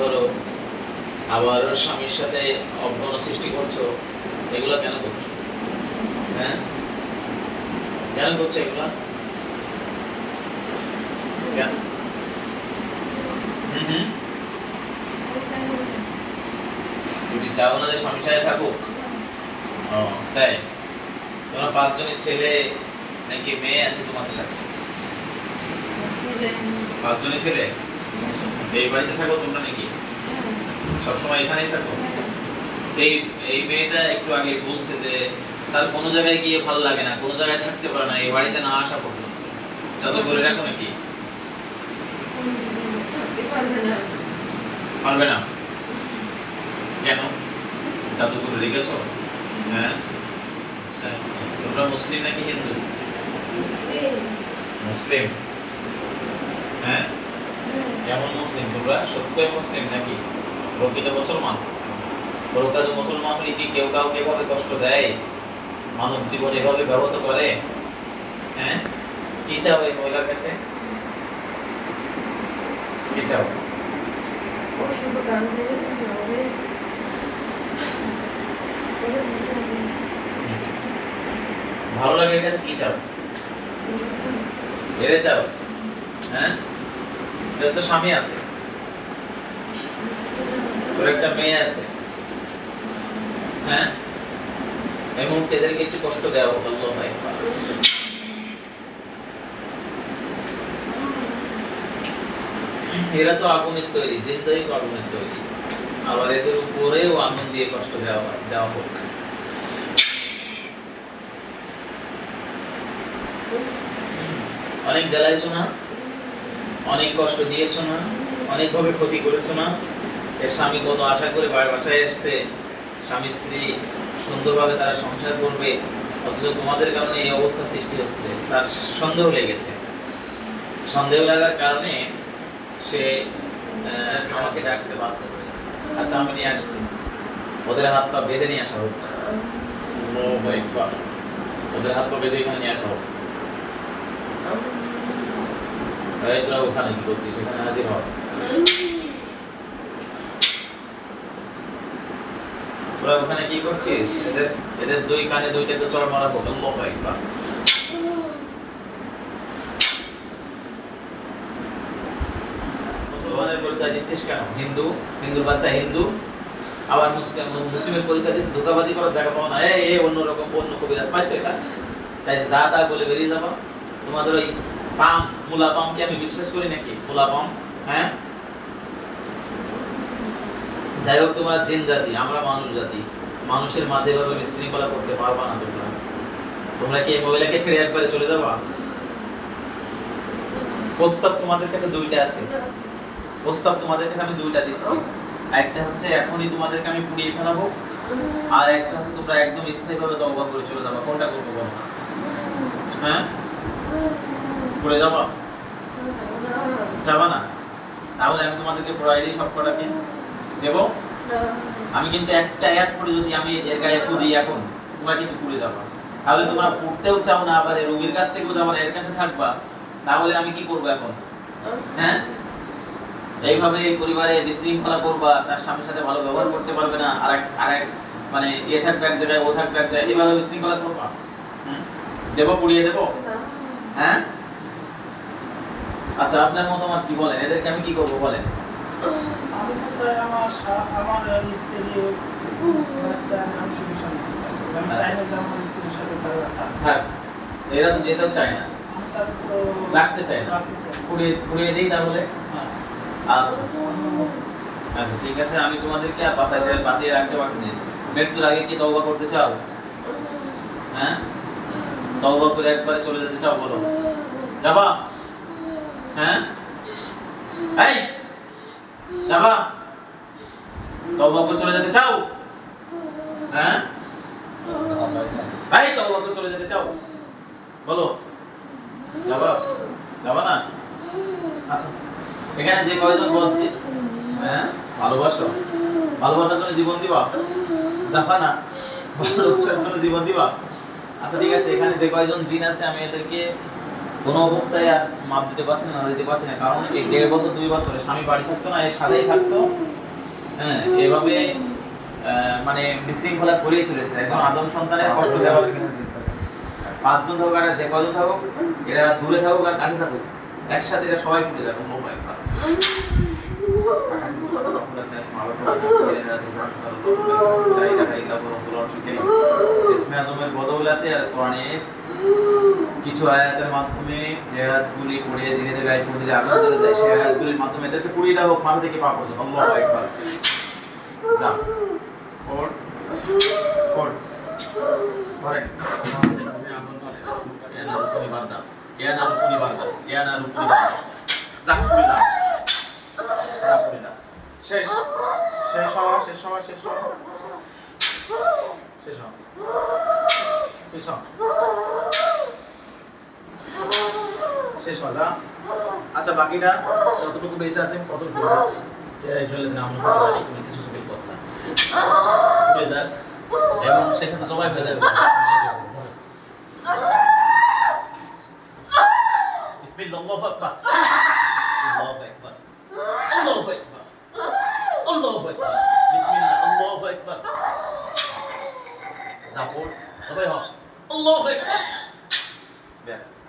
ধরো আবার ওর স্বামীর সাথে অজ্ঞান সৃষ্টি করছ, এগুলো কেন করছ? হ্যাঁ? কেন করছ এগুলা? কেন? চাও না যে সাথে থাকুক। ও। তাই। তোমার পাঁচজনের ছেলে নাকি মেয়ে আছে তোমাদের সাথে? পাঁচজনই ছেলে? এই বাড়িতে থাকো তোমরা নাকি? সবসময় এখানেই থাকো? এই এই মেয়েটা একটু আগে বলছে যে তার কোনো জায়গায় গিয়ে ভালো লাগে না কোনো জায়গায় থাকতে পারে না এই বাড়িতে না আসা পর্যন্ত। যাতে করে রাখো নাকি? পারবে না। কেন? জাদু করে রেখেছো? হ্যাঁ? হ্যাঁ। তোমরা মুসলিম নাকি হিন্দু? মুসলিম। হ্যাঁ? কেমন মুসলিম? তোমরা সত্যই মুসলিম নাকি? প্রকৃত মুসলমান? প্রকৃত মুসলমান হলে কি কেউ কাউকে এভাবে কষ্ট দেয়? মানব জীবন এভাবে ব্যবহৃত করে? হ্যাঁ? কি চাও এই মহিলার কাছে? কি চাও? ভালো লাগে এর কাছে কি চাও? এরে চাও? হ্যাঁ? তোর তো স্বামী আছে। তোর একটা মেয়ে আছে। হ্যাঁ? এই মুহূর্তে এদেরকে একটু কষ্ট দেওয়া ভালো হয় এরা তো আগুনের তৈরি জিনটাই তো আগুনের তৈরি। আবার এদের উপরেও আগুন দিয়ে কষ্ট দেওয়া দেওয়া হোক। অনেক জ্বালাইছো না? অনেক কষ্ট দিয়েছ না? অনেকভাবে ক্ষতি করেছ না? এর স্বামী কত আশা করে বাসায় এসছে? স্বামী, স্ত্রী সুন্দরভাবে তারা সংসার করবে, অথচ তোমাদের কারণে এই অবস্থা সৃষ্টি হচ্ছে। তার সন্দেহ লেগেছে। সন্দেহ লাগার কারণে সে আমাকে ডাকতে বাধ্য আচ্ছা আমি নিয়ে আসছি। ওদের হাত পা বেঁধে নিয়ে আসা হোক। ওদের হাত পা বেঁধে এখানে নিয়ে আসা হোক। তোরা ওখানে কি করছিস? সেখানে হাজির হ। তোরা ওখানে কি করছিস? এদের এদের দুই কানে দুইটাকে চড় মারা হোক। আল্লাহ একবার পরিচয় দিচ্ছিস কেন? হিন্দু, হিন্দুর বাচ্চা হিন্দু, আবার মুসলিম, মুসলিমের পরিচয় দিচ্ছে ধোকাবাজি করার জায়গা পাও না। এই অন্যরকম অন্য কবিরাজ পাইছো এটা। তাই যা তা বলে বেরিয়ে যাবা। তোমাদের ওই পাম, মুলা পামকে আমি বিশ্বাস করি নাকি? মুলা পাম হ্যাঁ? যাই হোক, তোমরা জিন জাতি, আমরা মানুষ জাতি। মানুষের মাঝে এভাবে বিশৃঙ্খলা করতে পারবা না তোমরা। তোমরা কি এই মহিলাকে ছেড়ে একবারে চলে যাবা? প্রস্তাব তোমাদের কাছে দুইটা আছে। প্রস্তাব তোমাদের কাছে আমি দুইটা দিচ্ছি। একটা হচ্ছে এখনই তোমাদেরকে আমি পুড়িয়ে ফেলাবো আর একটা হচ্ছে তোমরা একদম স্থায়ীভাবে তওবা করে চলে যাবা। কোনটা করব বলো? হ্যাঁ? পড়ে যাবা? যাবা না? তাহলে আমি তোমাদেরকে পড়াই দিই সব কটাকে দেব? আমি কিন্তু একটা এক করে যদি আমি এর গায়ে ফু দিই এখন তোমরা কিন্তু পুড়ে যাবা। তাহলে তোমরা পড়তেও চাও না আবার রোগীর কাছ থেকেও যাবা না এর কাছে থাকবা। তাহলে আমি কি করব এখন? হ্যাঁ? এইভাবে এই পরিবারে বিশৃঙ্খলা করবা তার স্বামীর সাথে ভালো ব্যবহার করতে পারবে না আর এক আর এক মানে এ থাকবে এক জায়গায় ও থাকবে এক জায়গায় এইভাবে বিশৃঙ্খলা করবা? দেবো পুড়িয়ে দেবো? হ্যাঁ? আচ্ছা আপনার মতামত কি বলেন? এদেরকে আমি কি করব বলেন? আমি তো চাই আমার আমার স্ত্রী বাচ্চা শান্তি আমি চাই না যে আমার স্ত্রীর সাথে থাক। থাক এরা তো যেতেও চায় না। রাখতে চাই না। পুড়িয়ে পুড়িয়ে দিই তাহলে? হ্যাঁ। আচ্ছা। আচ্ছা ঠিক আছে, আমি তোমাদেরকে বাঁচাইতে বাঁচিয়ে রাখতে পারছি না। মৃত্যুর আগে কি তওবা করতে চাও? হ্যাঁ? তওবা করে একবারে চলে যেতে চাও বলো। যাবা? হ্যাঁ? এই! যাবা? তওবা করে চলে যেতে চাও? হ্যাঁ? এই, তওবা করে চলে যেতে চাও? বলো। যাবা? যাবা না? আচ্ছা। এখানে যে কয়জন বলছি? হ্যাঁ? ভালোবাসো? ভালোবাসার জন্য জীবন দিবা? যাবা না ভালোবাসার জন্য জীবন দিবা? আচ্ছা ঠিক আছে, এখানে যে কয়জন জিন আছে, আমি এদেরকে কোনো অবস্থায় আর মাপ দিতে পারছি না দিতে পারছি না। কারণ এই দেড় বছর, দুই বছরে স্বামী বাড়ি থাকতো না, এর সাথেই থাকতো। হ্যাঁ এভাবে মানে বিশৃঙ্খলা করেই চলেছে। এখন আদম সন্তানের কষ্ট দেওয়া পাঁচজন থাকুক আর যে কজন থাকুক, এরা দূরে থাকুক আর কাছে থাকুক। একসাথে এরা সবাই পুড়ে যাবে অন্য আর কিছু আয়াতের মাধ্যমে যে আয়াতগুলি পড়ে জিনেদের গায়ে ফুল দিলে আগুন ধরে যায়, সেই আয়াতগুলির মাধ্যমে এদেরকে পুড়িয়ে দেওয়া হোক, মাথা থেকে পা পর্যন্ত আল্লাহু যা পড় পড় পড়েন আগুন চলে এ না রুকুনি বারদা এ না রুকুনি বারদা রুকুনি বারদা যা পুড়ে যা যা পুড়ে যা শেষ শেষ হওয়া শেষ হওয়া শেষ হওয়া। শেষ হওয়া। শেষ হওয়া। শেষ হওয়া আচ্ছা বাকিটা যতটুকু বেঁচে আছে আমি কতটুকু বলছি চলে দিন আমরা করতে পারি তুমি কিছু সুবিল কথা এবং সেই সাথে সবাই ভেজা بسم الله الله أكبر. الله أكبر. الله أكبر. الله أكبر. بسم الله. الله أكبر. تعقول طبيعه الله أكبر. بس.